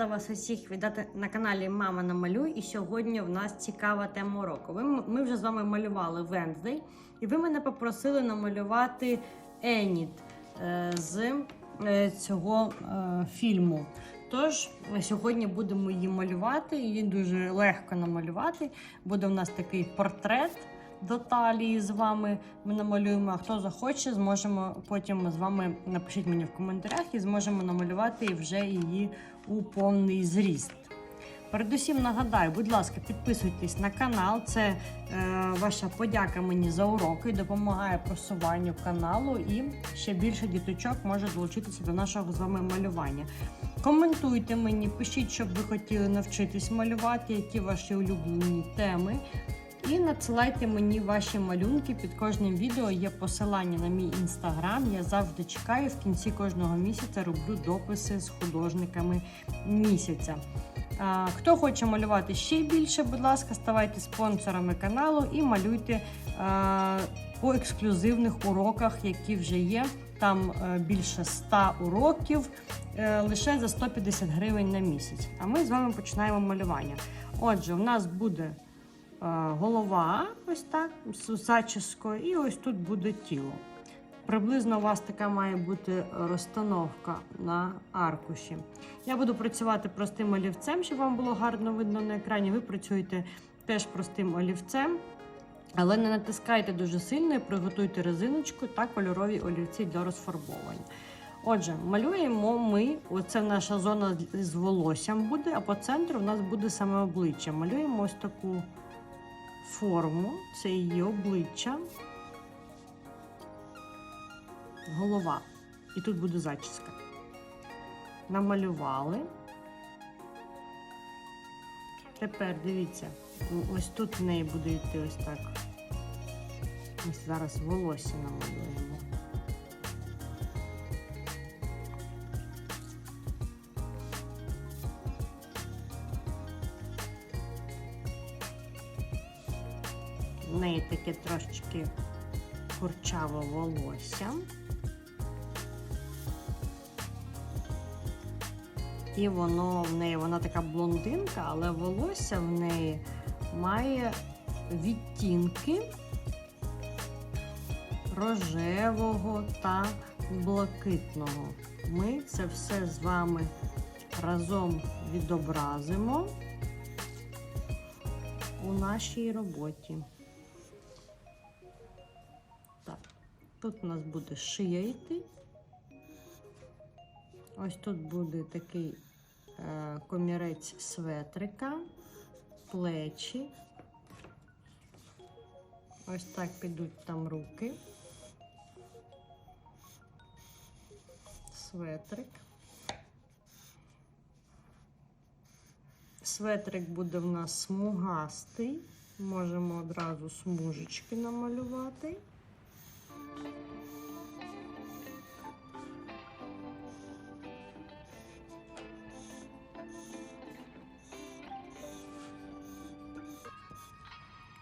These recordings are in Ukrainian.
рада вас усіх вітати на каналі Мама намалюй. І сьогодні в нас цікава тема уроку. Ми вже з вами малювали Венздей, і ви мене попросили намалювати Еніт е, з е, цього е, фільму. Тож сьогодні будемо її малювати. Її дуже легко намалювати. Буде в нас такий портрет до з вами. Ми намалюємо. А хто захоче, зможемо потім з вами напишіть мені в коментарях і зможемо намалювати вже її у повний зріст. Передусім нагадаю, будь ласка, підписуйтесь на канал. Це е, ваша подяка мені за уроки допомагає просуванню каналу. І ще більше діточок може долучитися до нашого з вами малювання. Коментуйте мені, пишіть, щоб ви хотіли навчитись малювати, які ваші улюблені теми. І надсилайте мені ваші малюнки. Під кожним відео є посилання на мій інстаграм. Я завжди чекаю. В кінці кожного місяця роблю дописи з художниками місяця. Хто хоче малювати ще більше, будь ласка, ставайте спонсорами каналу і малюйте по ексклюзивних уроках, які вже є. Там е, більше 100 уроків е, лише за 150 гривень на місяць. А ми з вами починаємо малювання. Отже, у нас буде голова, ось так, з зачіскою, і ось тут буде тіло. Приблизно у вас така має бути розстановка на аркуші. Я буду працювати простим олівцем, щоб вам було гарно видно на екрані. Ви працюєте теж простим олівцем, але не натискайте дуже сильно і приготуйте резиночку та кольорові олівці для розфарбовування. Отже, малюємо ми, оце наша зона з волоссям буде, а по центру у нас буде саме обличчя. Малюємо ось таку форму, це її обличчя голова. І тут буде зачіска. Намалювали. Тепер дивіться, ось тут в неї буде йти ось так. Ось зараз волосся намалюємо. В неї таке трошечки курчаве волосся. І воно в неї вона така блондинка, але волосся в неї має відтінки рожевого та блакитного. Ми це все з вами разом відобразимо у нашій роботі. Тут у нас буде шия йти. Ось тут буде такий е, комірець светрика, плечі. Ось так підуть там руки. Светрик. Светрик буде в нас смугастий. Можемо одразу смужечки намалювати.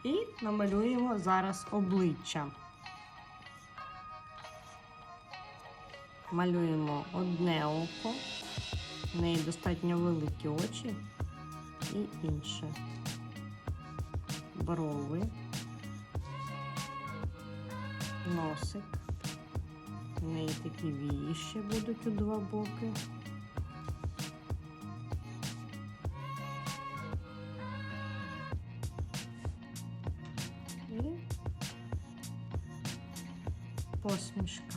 І намалюємо зараз обличчя. Малюємо одне око, в неї достатньо великі очі і інше. Брови, носик. В неї такі вії ще будуть у два боки. І посмішка.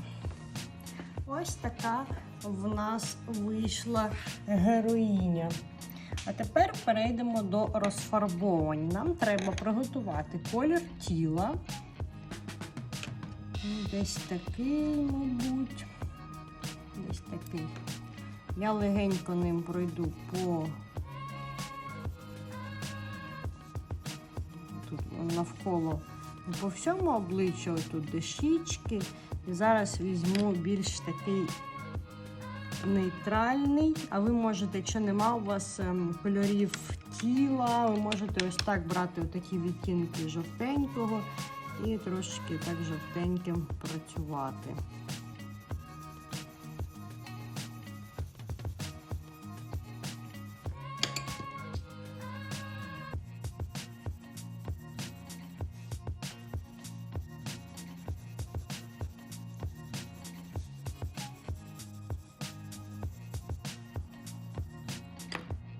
Ось така в нас вийшла героїня. А тепер перейдемо до розфарбовань. Нам треба приготувати колір тіла. Десь такий, мабуть. Десь такий. Я легенько ним пройду по тут навколо по всьому обличчю, тут дещички. І зараз візьму більш такий нейтральний, а ви можете, якщо нема у вас ем, кольорів тіла, ви можете ось так брати такі відтінки жовтенького і трошки так жовтеньким працювати.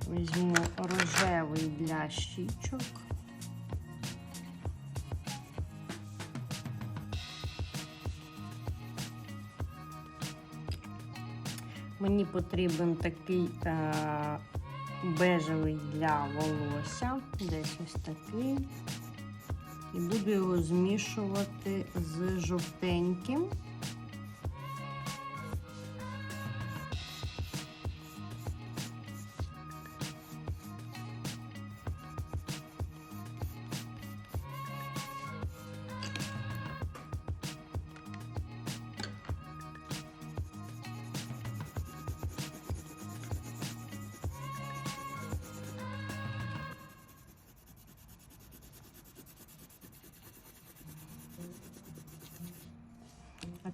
Візьму рожевий для щічок. Мені потрібен такий е, бежевий для волосся, десь ось такий. І буду його змішувати з жовтеньким.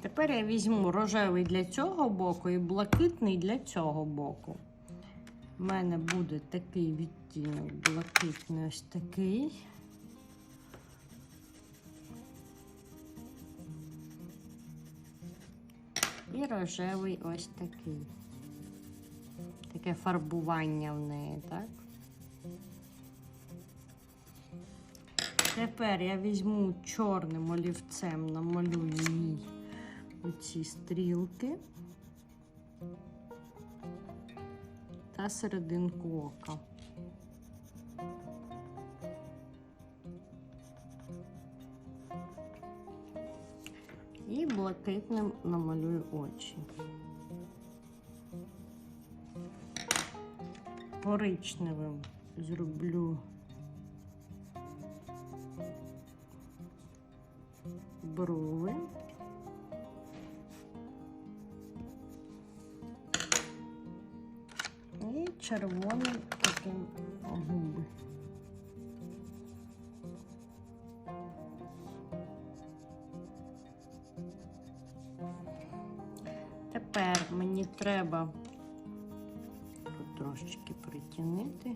Тепер я візьму рожевий для цього боку і блакитний для цього боку. У мене буде такий відтінок блакитний ось такий. І рожевий ось такий. Таке фарбування в неї, так? Тепер я візьму чорним олівцем, намалюю їй оці стрілки та серединку ока. І блакитним намалюю очі. Коричневим зроблю брови. Червоним таким губи. Тепер мені треба трошечки притягнути.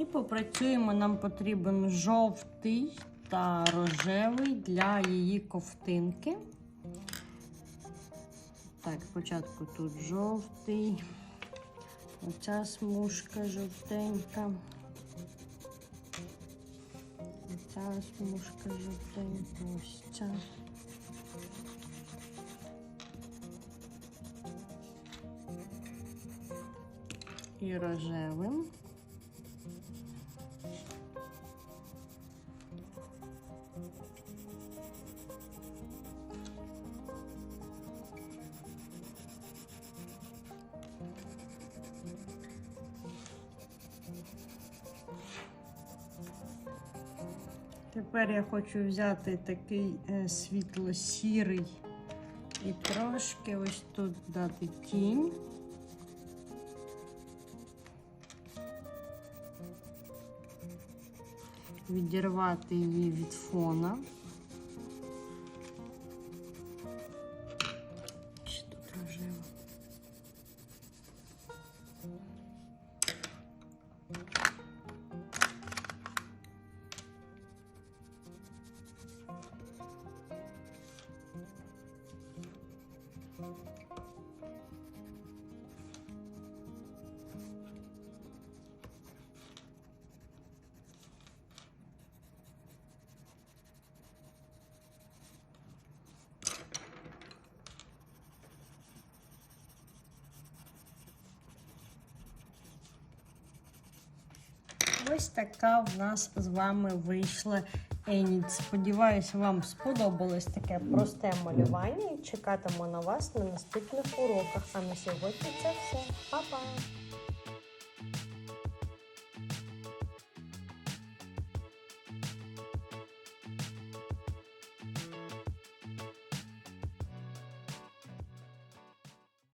І попрацюємо, нам потрібен жовтий та рожевий для її ковтинки. Так, спочатку тут жовтий, оця смужка жовтенька. Оця смужка жовтенька, ось ця. І рожевим. Тепер я хочу взяти такий е, світло-сірий і трошки ось тут дати тінь. Відірвати її від фона. Ще тут. Ось така в нас з вами вийшла Еніт. Сподіваюся, вам сподобалось таке просте малювання чекатиму на вас на наступних уроках. А на сьогодні це все. Па-па!